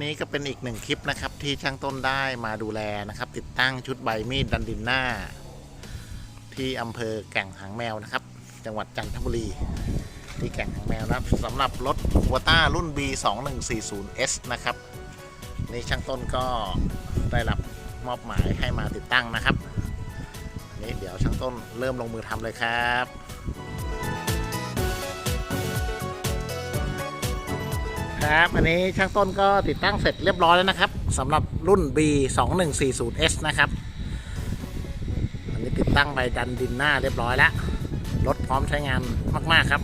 นี้ก็เป็นอีกหนึ่งคลิปนะครับ ที่ช่างต้นได้มาดูแลนะครับ ติดตั้งชุดใบมีดดันดินหน้า ที่อำเภอแก่งหางแมวนะครับ จังหวัดจันทบุรี ที่แก่งหางแมวนะครับสำหรับรถวัวต้ารุ่น B 2 1 4 0 S นะครับนี่ช่างต้นก็ได้รับมอบหมายให้มาติดตั้งนะครับนนี้เดี๋ยวช่างต้นเริ่มลงมือทำเลยครับ ครับ อันนี้ช่างต้นก็ติดตั้งเสร็จเรียบร้อยแล้วนะครับสำหรับรุ่น B 2 1 4 0 S นะครับ อันนี้ติดตั้งใบดันดินหน้าเรียบร้อยแล้ว รถพร้อมใช้งานมากๆครับ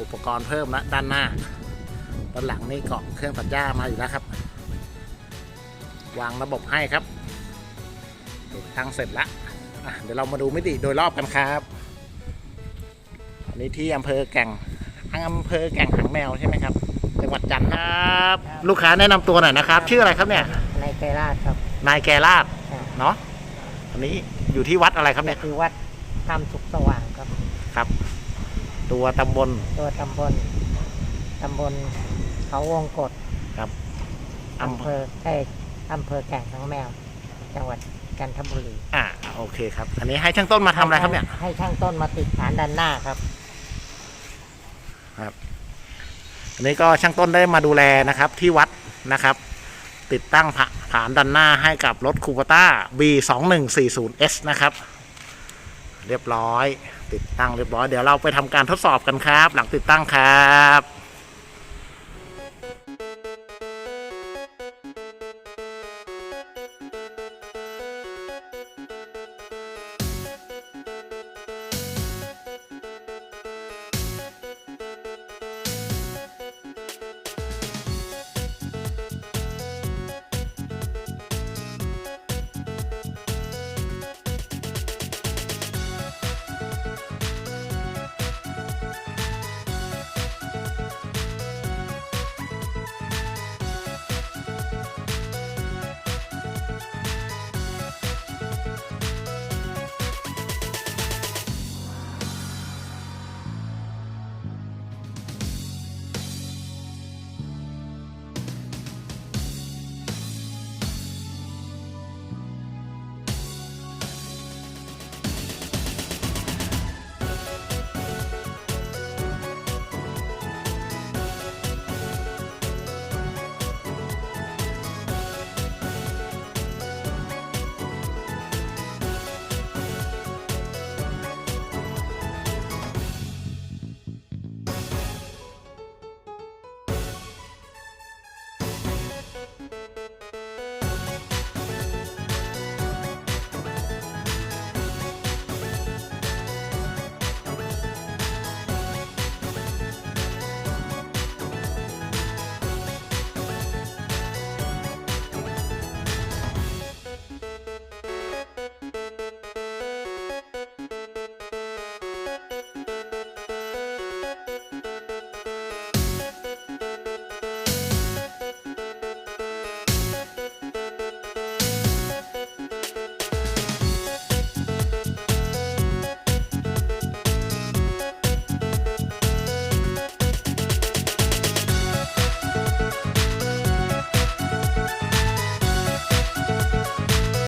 อุปกรณ์เพิ่มแล้วด้านหน้า ด้านหลังนี่เกาะเครื่องตัดหญ้ามาอยู่แล้วครับ วางระบบให้ครับ ติดตั้งเสร็จละเดี๋ยวเรามาดูมิติโดยรอบกันครับ อันนี้ที่อำเภอแก่งอำเภอแก่งหางแมวใช่ไหมครับ หวัดจันทร์ครับ ลูกค้าแนะนำตัวหน่อยนะครับ ชื่ออะไรครับเนี่ยในไกรราชครับ นายแกราดครับ เนาะอันนี้อยู่ที่วัดอะไรครับเนี่ยคือวัดธรรมสุขสว่างครับ ครับ ตัวตำบล ตัวตำบลตำบลเขาวงกฏครับอำเภอเอ้ยอำเภอแก่งหางแมว จังหวัดจันทบุรีอ่าโอเคครับ อันนี้ให้ช่างต้นมาทำอะไรครับเนี่ย ให้ช่างต้นมาติดฐานด้านหน้าครับ อันนี้ก็ช่างต้นได้มาดูแลนะครับที่วัดนะครับ ติดตั้งผาผานดันหน้าให้กับรถคูปต้า B 2 1 4 0 S นะครับ เรียบร้อย ติดตั้งเรียบร้อย เดี๋ยวเราไปทำการทดสอบกันครับ หลังติดตั้งครับ